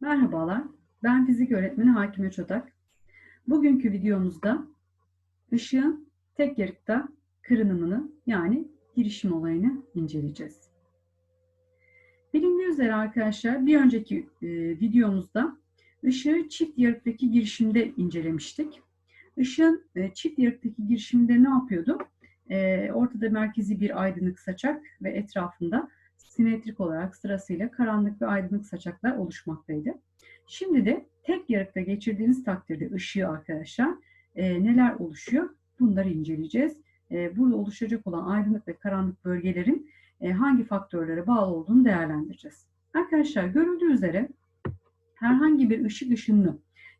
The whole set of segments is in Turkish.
Merhabalar, ben fizik öğretmeni Hakime Çodak. Bugünkü videomuzda ışığın tek yarıkta kırınımını yani girişim olayını inceleyeceğiz. Bilindiği üzere arkadaşlar bir önceki e, videomuzda ışığı çift yarıktaki girişimde incelemiştik. Işığın e, çift yarıktaki girişiminde ne yapıyordu? E, ortada merkezi bir aydınlık saçak ve etrafında simetrik olarak sırasıyla karanlık ve aydınlık saçaklar oluşmaktaydı. Şimdi de tek yarıkta geçirdiğiniz takdirde ışığı arkadaşlar e, neler oluşuyor? Bunları inceleyeceğiz. E, burada oluşacak olan aydınlık ve karanlık bölgelerin e, hangi faktörlere bağlı olduğunu değerlendireceğiz. Arkadaşlar görüldüğü üzere herhangi bir ışık ışınını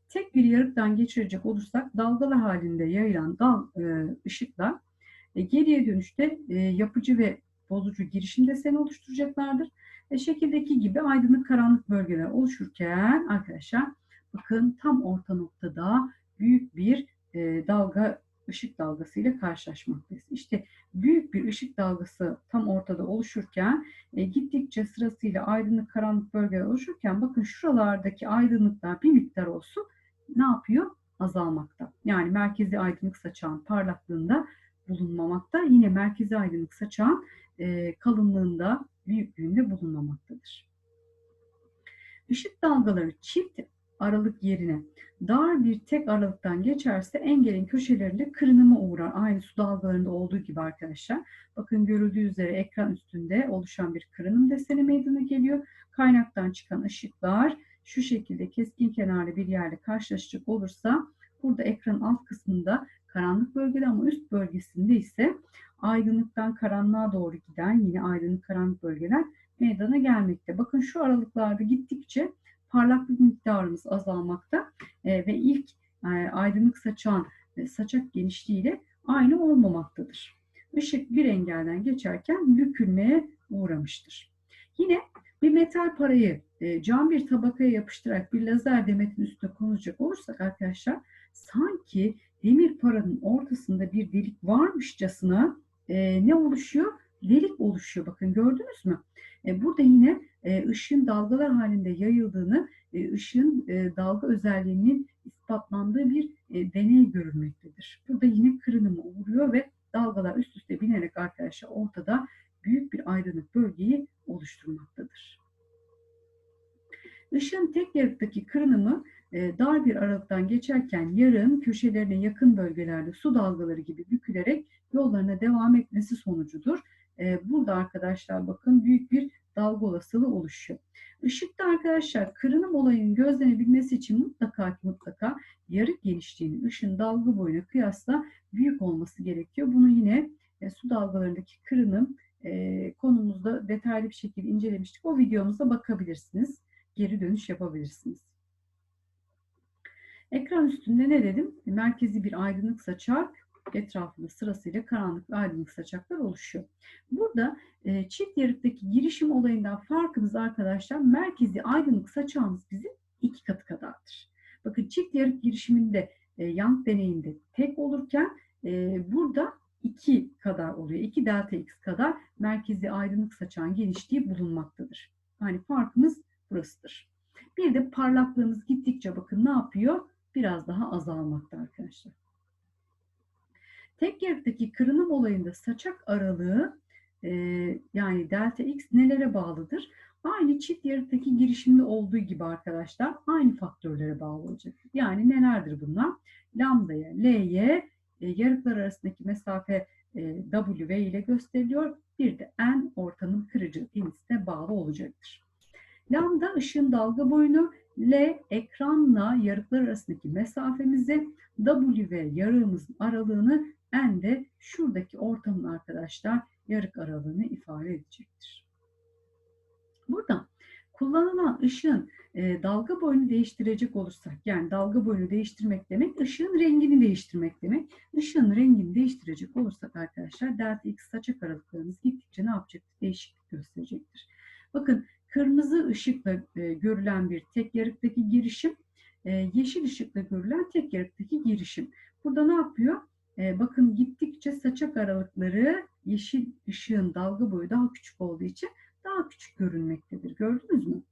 tek bir yarıktan geçirecek olursak dalgalar halinde yayılan dal, e, ışıklar e, geriye dönüşte e, yapıcı ve bozucu girişim deseni oluşturacaklardır. E, şekildeki gibi aydınlık karanlık bölgeler oluşurken arkadaşlar bakın tam orta noktada büyük bir e, dalga ışık dalgası ile karşılaşmaktayız. İşte büyük bir ışık dalgası tam ortada oluşurken e, gittikçe sırasıyla aydınlık karanlık bölgeler oluşurken bakın şuralardaki aydınlıklar bir miktar olsun ne yapıyor? Azalmakta. Yani merkezi aydınlık saçağın parlaklığında bulunmamakta. Yine merkezi aydınlık saçağın e, kalınlığında, büyüklüğünde bulunmamaktadır. Işık dalgaları çift aralık yerine dar bir tek aralıktan geçerse engelin köşelerinde kırınıma uğrar. Aynı su dalgalarında olduğu gibi arkadaşlar. Bakın görüldüğü üzere ekran üstünde oluşan bir kırınım deseni meydana geliyor. Kaynaktan çıkan ışıklar şu şekilde keskin kenarlı bir yerde karşılaşacak olursa burada ekranın alt kısmında karanlık bölgede ama üst bölgesinde ise aydınlıktan karanlığa doğru giden yine aydınlık karanlık bölgeler meydana gelmekte. Bakın şu aralıklarda gittikçe parlaklık miktarımız azalmakta e, ve ilk e, aydınlık saçan e, saçak genişliğiyle aynı olmamaktadır. Işık bir engelden geçerken bükülmeye uğramıştır. Yine bir metal parayı cam bir tabakaya yapıştırarak bir lazer demetin üstüne konacak olursak arkadaşlar sanki demir paranın ortasında bir delik varmışçasına e, ne oluşuyor? Delik oluşuyor. Bakın gördünüz mü? E, burada yine e, ışığın dalgalar halinde yayıldığını, e, ışığın e, dalga özelliğinin ispatlandığı bir e, deney görülmektedir. Burada yine kırınıma uğruyor ve dalgalar üst üste binerek arkadaşlar ortada büyük bir aydınlık bölgeyi oluşturmaktadır. Işığın tek yarıktaki kırınımı e, dar bir aralıktan geçerken yarığın köşelerine yakın bölgelerde su dalgaları gibi bükülerek yollarına devam etmesi sonucudur. E, burada arkadaşlar bakın büyük bir dalga olasılığı oluşuyor. Işıkta arkadaşlar kırınım olayının gözlenebilmesi için mutlaka mutlaka yarık genişliğinin ışın dalga boyuna kıyasla büyük olması gerekiyor. Bunu yine e, su dalgalarındaki kırınım konumuzda detaylı bir şekilde incelemiştik. O videomuza bakabilirsiniz. Geri dönüş yapabilirsiniz. Ekran üstünde ne dedim? Merkezi bir aydınlık saçak, etrafında sırasıyla karanlık ve aydınlık saçaklar oluşuyor. Burada e, çift yarıktaki girişim olayından farkımız arkadaşlar merkezi aydınlık saçağımız bizim iki katı kadardır. Bakın çift yarık girişiminde e, Young deneyinde tek olurken e, burada iki kadar oluyor. 2 delta x kadar merkezi aydınlık saçağın genişliği bulunmaktadır. Yani farkımız burasıdır. Bir de parlaklığımız gittikçe bakın ne yapıyor? biraz daha azalmakta arkadaşlar. Tek yarıktaki kırınım olayında saçak aralığı e, yani delta x nelere bağlıdır? Aynı çift yarıktaki girişimde olduğu gibi arkadaşlar aynı faktörlere bağlı olacak. Yani nelerdir bunlar? Lambda'ya, L'ye e, yarıklar arasındaki mesafe e, W ile gösteriliyor. Bir de N ortamın kırıcı iniste bağlı olacaktır. Lambda ışığın dalga boyunu, L ekranla yarıklar arasındaki mesafemizi, W ve yarığımızın aralığını, N de şuradaki ortamın arkadaşlar yarık aralığını ifade edecektir. Burada kullanılan ışığın e, dalga boyunu değiştirecek olursak, yani dalga boyunu değiştirmek demek, ışığın rengini değiştirmek demek. Işığın rengini değiştirecek olursak arkadaşlar, delta x saçak aralıklarımız gittikçe ne yapacaktır? Değişiklik gösterecektir. Bakın kırmızı ışıkla e, görülen bir tek yarıktaki girişim, e, yeşil ışıkla görülen tek yarıktaki girişim. Burada ne yapıyor? E, bakın gittikçe saçak aralıkları yeşil ışığın dalga boyu daha küçük olduğu için daha küçük görünmektedir. Gördünüz mü?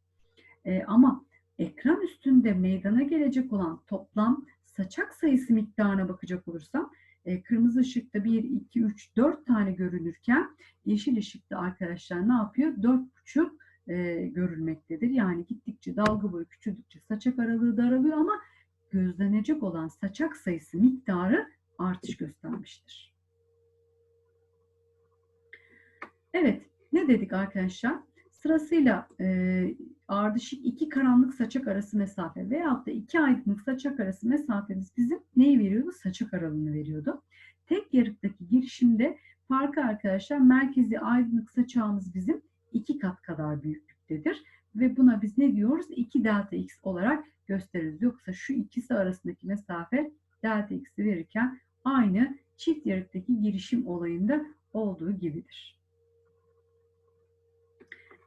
E, ama ekran üstünde meydana gelecek olan toplam saçak sayısı miktarına bakacak olursam e, kırmızı ışıkta 1, 2, 3, 4 tane görünürken yeşil ışıkta arkadaşlar ne yapıyor? 4,5 e, görülmektedir. Yani gittikçe dalga boyu küçüldükçe saçak aralığı daralıyor ama gözlenecek olan saçak sayısı miktarı artış göstermiştir. Evet, ne dedik arkadaşlar? Sırasıyla e, ardışık iki karanlık saçak arası mesafe veyahut da iki aydınlık saçak arası mesafemiz bizim neyi veriyordu? Saçak aralığını veriyordu. Tek yarıktaki girişimde farkı arkadaşlar merkezi aydınlık saçağımız bizim iki kat kadar büyüklüktedir. Ve buna biz ne diyoruz? 2 delta x olarak gösteririz. Yoksa şu ikisi arasındaki mesafe delta x'i verirken aynı çift yarıktaki girişim olayında olduğu gibidir.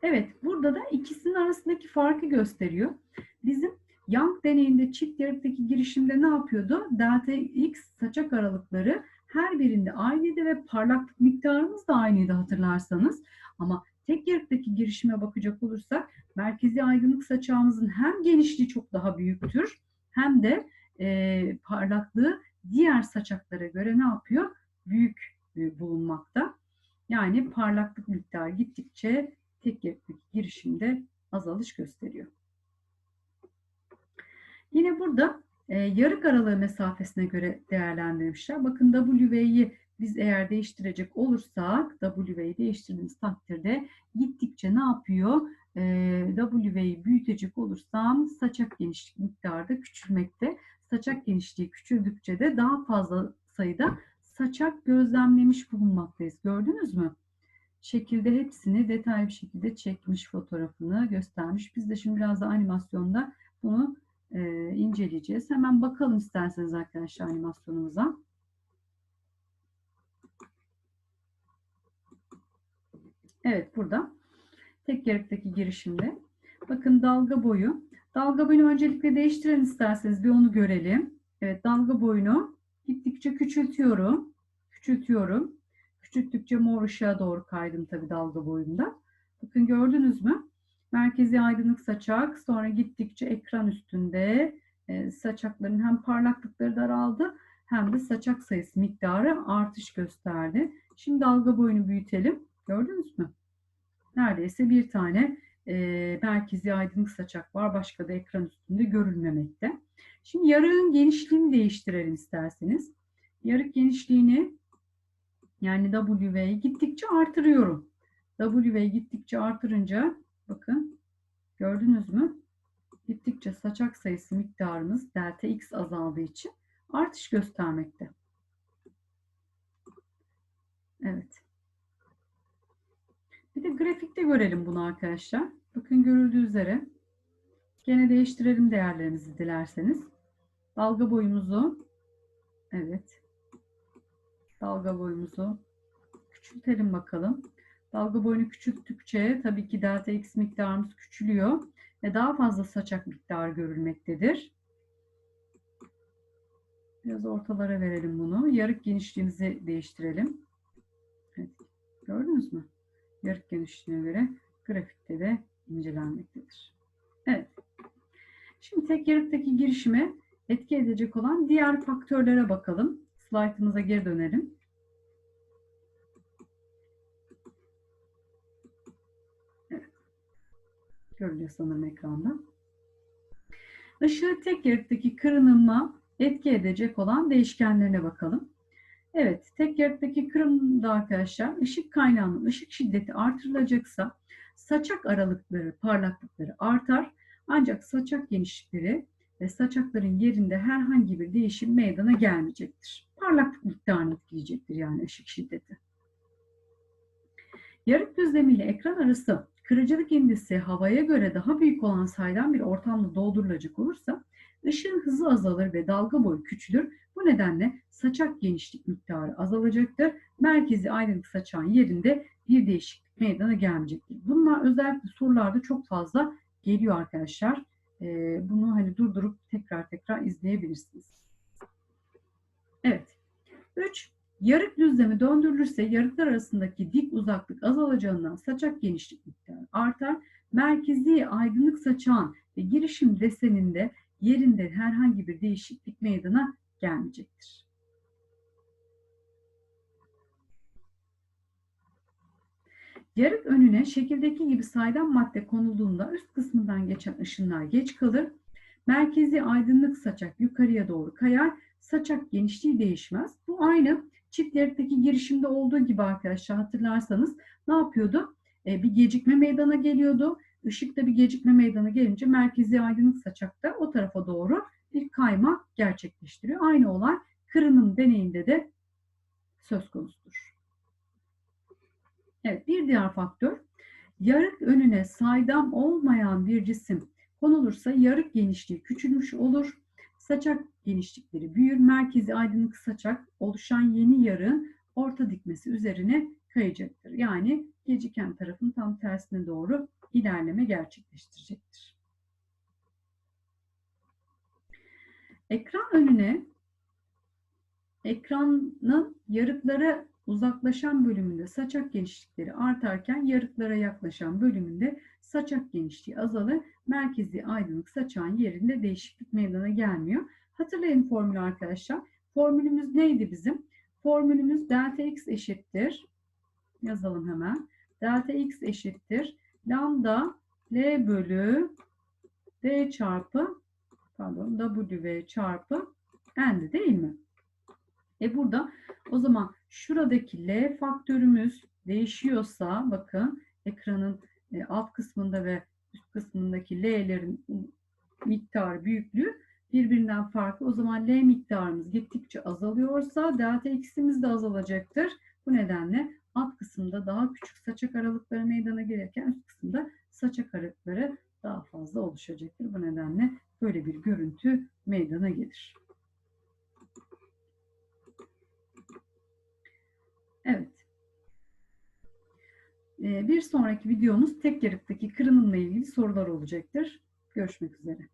Evet, burada da ikisinin arasındaki farkı gösteriyor. Bizim Young deneyinde çift yarıktaki girişimde ne yapıyordu? Delta x saçak aralıkları her birinde aynıydı ve parlaklık miktarımız da aynıydı hatırlarsanız. Ama tek yarıktaki girişime bakacak olursak merkezi aydınlık saçağımızın hem genişliği çok daha büyüktür hem de e, parlaklığı diğer saçaklara göre ne yapıyor? Büyük e, bulunmakta. Yani parlaklık miktarı gittikçe tek yarıktaki girişimde azalış gösteriyor. Yine burada e, yarık aralığı mesafesine göre değerlendirmişler. Bakın WV'yi biz eğer değiştirecek olursak WV'yi değiştirdiğimiz takdirde gittikçe ne yapıyor? E, WV'yi büyütecek olursam saçak genişlik miktarı da küçülmekte. Saçak genişliği küçüldükçe de daha fazla sayıda saçak gözlemlemiş bulunmaktayız. Gördünüz mü? Şekilde hepsini detaylı bir şekilde çekmiş fotoğrafını göstermiş. Biz de şimdi biraz da animasyonda bunu e, inceleyeceğiz. Hemen bakalım isterseniz arkadaşlar animasyonumuza. Evet burada tek yarıktaki girişimde. Bakın dalga boyu. Dalga boyunu öncelikle değiştirelim isterseniz bir onu görelim. Evet dalga boyunu gittikçe küçültüyorum. Küçültüyorum. Küçülttükçe mor ışığa doğru kaydım tabi dalga boyunda. Bakın gördünüz mü? Merkezi aydınlık saçak sonra gittikçe ekran üstünde e, saçakların hem parlaklıkları daraldı hem de saçak sayısı miktarı artış gösterdi. Şimdi dalga boyunu büyütelim. Gördünüz mü? Neredeyse bir tane e, merkezi aydınlık saçak var. Başka da ekran üstünde görülmemekte. Şimdi yarığın genişliğini değiştirelim isterseniz. Yarık genişliğini yani WV'yi gittikçe artırıyorum. WV'yi gittikçe artırınca bakın gördünüz mü? Gittikçe saçak sayısı miktarımız delta x azaldığı için artış göstermekte. Evet. Bir de grafikte görelim bunu arkadaşlar. Bakın görüldüğü üzere gene değiştirelim değerlerimizi dilerseniz. Dalga boyumuzu evet dalga boyumuzu küçültelim bakalım. Dalga boyunu küçülttükçe tabii ki delta x miktarımız küçülüyor ve daha fazla saçak miktarı görülmektedir. Biraz ortalara verelim bunu. Yarık genişliğimizi değiştirelim. Evet, gördünüz mü? Yarık genişliğine göre grafikte de incelenmektedir. Evet. Şimdi tek yarıktaki girişime etki edecek olan diğer faktörlere bakalım. Slaytımıza geri dönelim. Evet. Görülüyor sanırım ekranda. Işığı tek yarıktaki kırınıma etki edecek olan değişkenlerine bakalım. Evet, tek yarıktaki kırımda arkadaşlar ışık kaynağının ışık şiddeti artırılacaksa saçak aralıkları, parlaklıkları artar. Ancak saçak genişlikleri ve saçakların yerinde herhangi bir değişim meydana gelmeyecektir. Parlaklık miktarını etkileyecektir yani ışık şiddeti. Yarık düzlemi ile ekran arası kırıcılık indisi havaya göre daha büyük olan saydam bir ortamda doldurulacak olursa ışığın hızı azalır ve dalga boyu küçülür. Bu nedenle saçak genişlik miktarı azalacaktır. Merkezi aydınlık saçağın yerinde bir değişiklik meydana gelmeyecektir. Bunlar özellikle sorularda çok fazla geliyor arkadaşlar. Ee, bunu hani durdurup tekrar tekrar izleyebilirsiniz. Evet. 3. Yarık düzlemi döndürülürse yarıklar arasındaki dik uzaklık azalacağından saçak genişlik miktarı artar. Merkezi aydınlık saçağın ve girişim deseninde yerinde herhangi bir değişiklik meydana gelmeyecektir. Yarık önüne şekildeki gibi saydam madde konulduğunda üst kısmından geçen ışınlar geç kalır. Merkezi aydınlık saçak yukarıya doğru kayar. Saçak genişliği değişmez. Bu aynı çift yerikteki girişimde olduğu gibi arkadaşlar hatırlarsanız ne yapıyordu? Ee, bir gecikme meydana geliyordu. Işıkta bir gecikme meydana gelince merkezi aydınlık saçakta o tarafa doğru bir kayma gerçekleştiriyor. Aynı olay kırınım deneyinde de söz konusudur. Evet bir diğer faktör yarık önüne saydam olmayan bir cisim konulursa yarık genişliği küçülmüş olur. Saçak genişlikleri büyür. Merkezi aydınlık saçak oluşan yeni yarığın orta dikmesi üzerine kayacaktır. Yani geciken tarafın tam tersine doğru ilerleme gerçekleştirecektir. Ekran önüne ekranın yarıklara uzaklaşan bölümünde saçak genişlikleri artarken yarıklara yaklaşan bölümünde saçak genişliği azalır. Merkezi aydınlık saçağın yerinde değişiklik meydana gelmiyor. Hatırlayın formülü arkadaşlar. Formülümüz neydi bizim? Formülümüz delta x eşittir. Yazalım hemen. Delta x eşittir. Lambda L bölü D çarpı pardon W çarpı N'di değil mi? E burada o zaman şuradaki L faktörümüz değişiyorsa bakın ekranın e, alt kısmında ve üst kısmındaki L'lerin miktarı büyüklüğü birbirinden farklı. O zaman L miktarımız gittikçe azalıyorsa delta x'imiz de azalacaktır. Bu nedenle alt kısımda daha küçük saçak aralıkları meydana gelirken üst kısımda saçak aralıkları daha fazla oluşacaktır. Bu nedenle böyle bir görüntü meydana gelir. Evet. Ee, bir sonraki videomuz tek yarıktaki kırınımla ilgili sorular olacaktır. Görüşmek üzere.